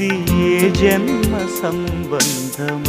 ఇది ఏ జన్మ సంబంధము